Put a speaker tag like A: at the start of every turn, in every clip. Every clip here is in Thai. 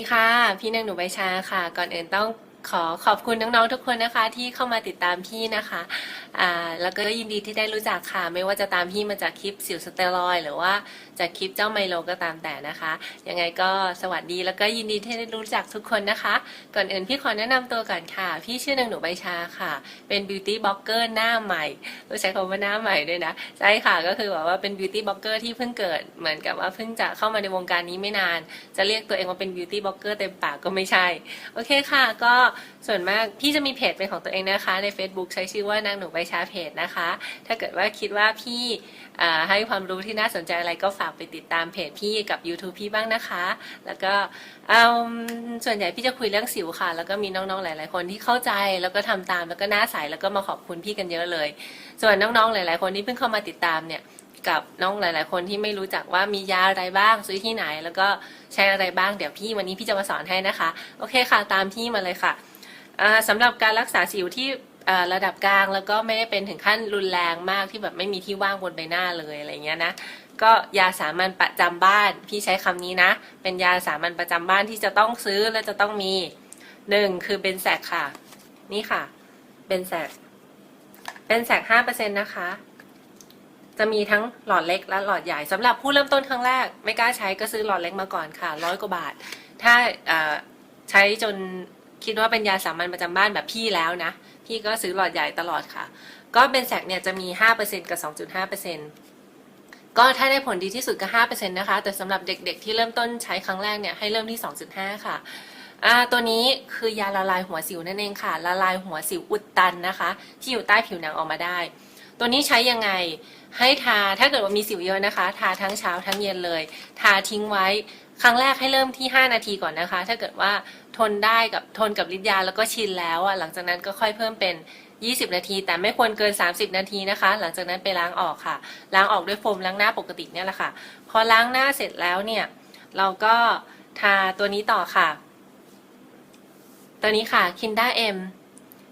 A: สวัสดีค่ะ พี่นางหนูใบชาค่ะ ก่อนอื่นต้อง ขอขอบคุณน้องๆทุกคนนะคะ ที่เข้ามาติดตามพี่นะคะอ่าแล้วก็ยินดีที่ได้รู้จักค่ะ ไม่ว่าจะตามพี่มาจากคลิปสิวสเตียรอยด์หรือว่าจากคลิปเจ้าไมโลก็ตามแต่นะคะ ยังไงก็สวัสดีแล้วก็ยินดีที่ได้รู้จักทุกคนนะคะ ก่อนอื่นพี่ขอแนะนำตัวก่อนค่ะ พี่ชื่อนางหนูใบชาค่ะ เป็นบิวตี้บล็อกเกอร์หน้าใหม่ต้องใช้คำว่าหน้าใหม่ด้วยนะใช่ค่ะก็คือแบบว่าเป็นบิวตี้บล็อกเกอร์ที่เพิ่งเกิดเหมือนกับว่าเพิ่งจะเข้ามาในวงการนี้ไม่นาน จะเรียกตัวเองว่าเป็นบิวตี้บล็อกเกอร์เต็มปากก็ไม่ใช่โอเคค่ะก็ส่วนมากพี่จะมีเพจเป็นของตัวเองนะคะ ใน Facebook ใช้ชื่อว่านางหนูใบชาเพจนะคะ ถ้าเกิดว่าคิดว่าพี่ให้ความรู้ที่น่าสนใจอะไรก็ฝากไปติดตามเพจพี่กับ YouTube พี่บ้างนะคะ แล้วก็ส่วนใหญ่พี่จะคุยเรื่องสิวค่ะ แล้วก็มีน้องๆหลาย ๆ คนที่เข้าใจแล้วก็ทำตามแล้วก็น้าใสแล้วก็มาขอบคุณพี่กันเยอะเลย ส่วนน้องๆหลาย ๆ คนที่เพิ่งเข้ามาติดตามเนี่ย กับน้องหลาย ๆ คนที่ไม่รู้จักว่ามียาอะไรบ้างซื้อที่ไหน แล้วก็ใช้อะไรบ้างเดี๋ยวพี่วันนี้พี่จะมาสอนให้นะคะ โอเคค่ะตามพี่มาเลยค่ะอ่าสำหรับการรักษาสิวที่ระดับกลางแล้วก็ไม่ได้เป็นถึงขั้นรุนแรงมากที่แบบไม่มีที่ว่างบนใบหน้าเลยอะไรเงี้ยนะก็ยาสามัญประจำบ้านพี่ใช้คำนี้นะ เป็นยาสามัญประจำบ้านที่จะต้องซื้อและจะต้องมีหนึ่งคือเบนแซกค่ะ นี่ค่ะเบนแซกเบนแซกห้าเปอร์เซ็นต์นะคะ จะมีทั้งหลอดเล็กและหลอดใหญ่สำหรับผู้เริ่มต้นครั้งแรก ไม่กล้าใช้ก็ซื้อหลอดเล็กมาก่อนค่ะร้อยกว่าบาท ถ้าใช้จนคิดว่าเป็นยาสามัญประจำบ้านแบบพี่แล้วนะ พี่ก็ซื้อหลอดใหญ่ตลอดค่ะ ก็เบนแซกเนี่ยจะมี 5%กับ 2.5%ก็ถ้าได้ผลดีที่สุดก็5%นะคะ แต่สำหรับเด็กๆ ที่เริ่มต้นใช้ครั้งแรกเนี่ยให้เริ่มที่ 2.5 ค่ะอ่าตัวนี้คือยาละลายหัวสิวนั่นเองค่ะ ละลายหัวสิวอุดตันนะคะ ที่อยู่ใต้ผิวหนังออกมาได้ ตัวนี้ใช้ยังไง ให้ทาถ้าเกิดว่ามีสิวเยอะนะคะ ทาทั้งเช้าทั้งเย็นเลย ทาทิ้งไว้ ครั้งแรกให้เริ่มที่ 5 นาทีก่อนนะคะ ถ้าเกิดว่าทนได้กับทนกับฤทธิ์ยาแล้วก็ชินแล้วอะหลังจากนั้นก็ค่อยเพิ่มเป็น 20 นาที แต่ไม่ควรเกิน 30 นาทีนะคะ หลังจากนั้นไปล้างออกค่ะ ล้างออกด้วยโฟมล้างหน้าปกติเนี่ยแหละค่ะ พอล้างหน้าเสร็จแล้วเนี่ย เราก็ทาตัวนี้ต่อค่ะ ตัวนี้ค่ะคินด้าเอ็ม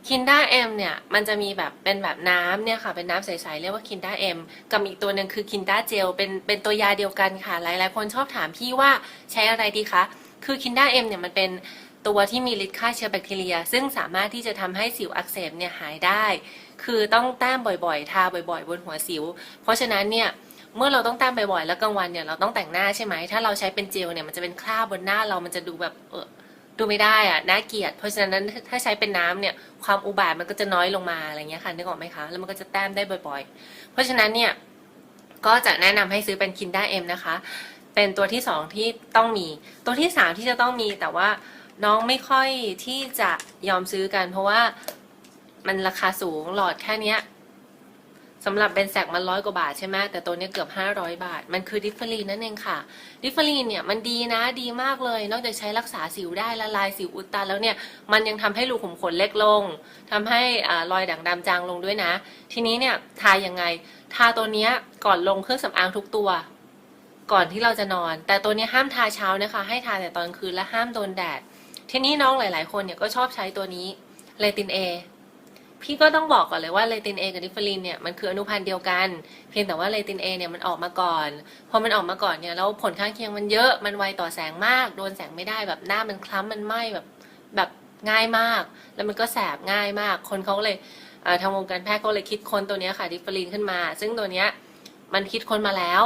A: คินด้าเอ็มเนี่ยมันจะมีแบบเป็นแบบน้ำเนี่ยค่ะเป็นน้ำใสๆเรียกว่าคินด้าเอ็มกับอีกตัวหนึ่งคือคินด้าเจลเป็นเป็นตัวยาเดียวกันค่ะหลายๆคนชอบถามพี่ว่าใช้อะไรดีคะคือคินด้าเอ็มเนี่ยมันเป็นตัวที่มีฤทธิ์ฆ่าเชื้อแบคทีเรีย ซึ่งสามารถที่จะทำให้สิวอักเสบเนี่ยหายได้ คือต้องแต้มบ่อยๆ ทาบ่อยๆ บนหัวสิว เพราะฉะนั้นเนี่ยเมื่อเราต้องแต้มบ่อยๆ แล้วกลางวันเนี่ยเราต้องแต่งหน้าใช่ไหมถ้าเราใช้เป็นเจลเนี่ยมันจะเป็นคราบบนหน้าเรามันจะดูแบบเออ ดูไม่ได้อะน่าเกลียด เพราะฉะนั้นถ้าใช้เป็นน้ำเนี่ย ความอุบาทมันก็จะน้อยลงมาอะไรเงี้ยค่ะนึกออกไหมคะ แล้วมันก็จะแต้มได้บ่อย ๆ เพราะฉะนั้นเนี่ยก็จะแนะนำให้ซื้อเป็นคินด้าเอ็มนะคะ เป็นตัวที่สองที่ต้องมี ตัวที่สามที่จะต้องมีแต่ว่าน้องไม่ค่อยที่จะยอมซื้อกัน เพราะว่ามันราคาสูงหลอดแค่เนี้ย สำหรับเบนแซกมันร้อยกว่าบาทใช่ไหมแต่ตัวนี้เกือบ 500 บาท มันคือดิฟเฟอรีนนั่นเองค่ะ ดิฟเฟอรีนเนี่ยมันดีนะดีมากเลย นอกจากใช้รักษาสิวได้ละลายสิวอุดตันแล้วเนี่ย มันยังทำให้รูขุมขนเล็กลงทำให้อ่ารอยด่างดำจางลงด้วยนะ ทีนี้เนี่ยทายังไง ทาตัวนี้ก่อนลงเครื่องสำอางทุกตัว ก่อนที่เราจะนอน แต่ตัวนี้ห้ามทาเช้านะคะ ให้ทาแต่ตอนคืนและห้ามโดนแดด ทีนี้น้องหลาย ๆ คนเนี่ยก็ชอบใช้ตัวนี้เลตินเอ พี่ก็ต้องบอกก่อนเลยว่าเลตินเอกับดิฟเฟอรินเนี่ยมันคืออนุพันธ์เดียวกัน เพียงแต่ว่าเลตินเอเนี่ยมันออกมาก่อน พอมันออกมาก่อนเนี่ยแล้วผลข้างเคียงมันเยอะมันไวต่อแสงมาก โดนแสงไม่ได้แบบหน้ามันคล้ำมันไหม้แบบแบบง่ายมาก แล้วมันก็แสบง่ายมาก คนเขาเลยทางวงการแพทย์ก็เลยคิดค้นตัวนี้ค่ะดิฟเฟอรินขึ้นมา ซึ่งตัวเนี้ยมันคิดค้นมาแล้ว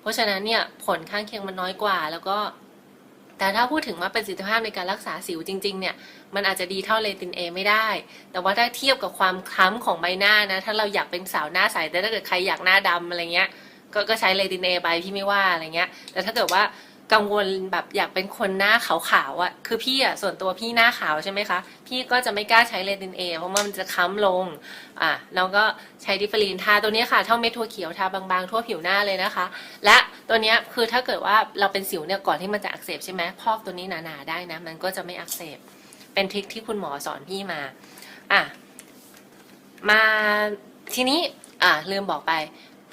A: เพราะฉะนั้นเนี่ยผลข้างเคียงมันน้อยกว่าแล้วก็ แต่ถ้าพูดถึงว่าประสิทธิภาพในการรักษาสิวจริง ๆ เนี่ย มันอาจจะดีเท่าเลตินเอไม่ได้ แต่ว่าถ้าเทียบกับความคล้ำของใบหน้านะ ถ้าเราอยากเป็นสาวหน้าใส แต่ถ้าเกิดใครอยากหน้าดำอะไรเงี้ย ก็ก็ใช้เลตินเอไปพี่ไม่ว่าอะไรเงี้ย แต่ถ้าเกิดว่า กังวลแบบอยากเป็นคนหน้าขาวๆอะ่ะ คือพี่อะ่ะส่วนตัวพี่หน้าขาวใช่ไหมคะ พี่ก็จะไม่กล้าใช้เลตินเอเพราะว่ามันจะค้ำลง อะแล้วก็ใช้ดิฟเฟอรีนทาตัวนี้ค่ะเท่าเม็ดถั่วเขียวทาบางๆทั่วผิวหน้าเลยนะคะ และตัวนี้คือถ้าเกิดว่าเราเป็นสิวเนี่ยก่อนที่มันจะอักเสบใช่ไหมพอกตัวนี้หนาๆได้นะ มันก็จะไม่อักเสบ เป็นทริคที่คุณหมอสอนพี่มา อะ มาทีนี้ อะลืมบอกไป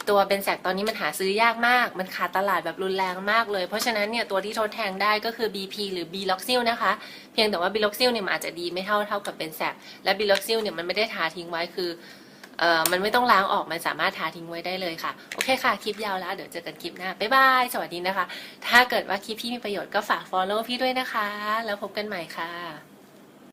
A: ตัวเบนแซกตอนนี้มันหาซื้อยากมาก มันขาดตลาดแบบรุนแรงมากเลย เพราะฉะนั้นเนี่ยตัวที่ทดแทนได้ก็คือ BP หรือ b ล็อกซิลนะคะ เพียงแต่ว่า b ล็อกซิลเนี่ยมันอาจจะดีไม่เท่าเท่ากับเบนแซกและ b ล็อกซิลเนี่ยมันไม่ได้ทาทิ้งไว้คือเอ่อมันไม่ต้องล้างออก มันสามารถทาทิ้งไว้ได้เลยค่ะ โอเคค่ะ คลิปยาวแล้ว เดี๋ยวเจอกันคลิปหน้า บ๊ายบาย สวัสดีนะคะ ถ้าเกิดว่าคลิปพี่มีประโยชน์ก็ฝาก follow พี่ด้วยนะคะ แล้วพบกันใหม่ค่ะ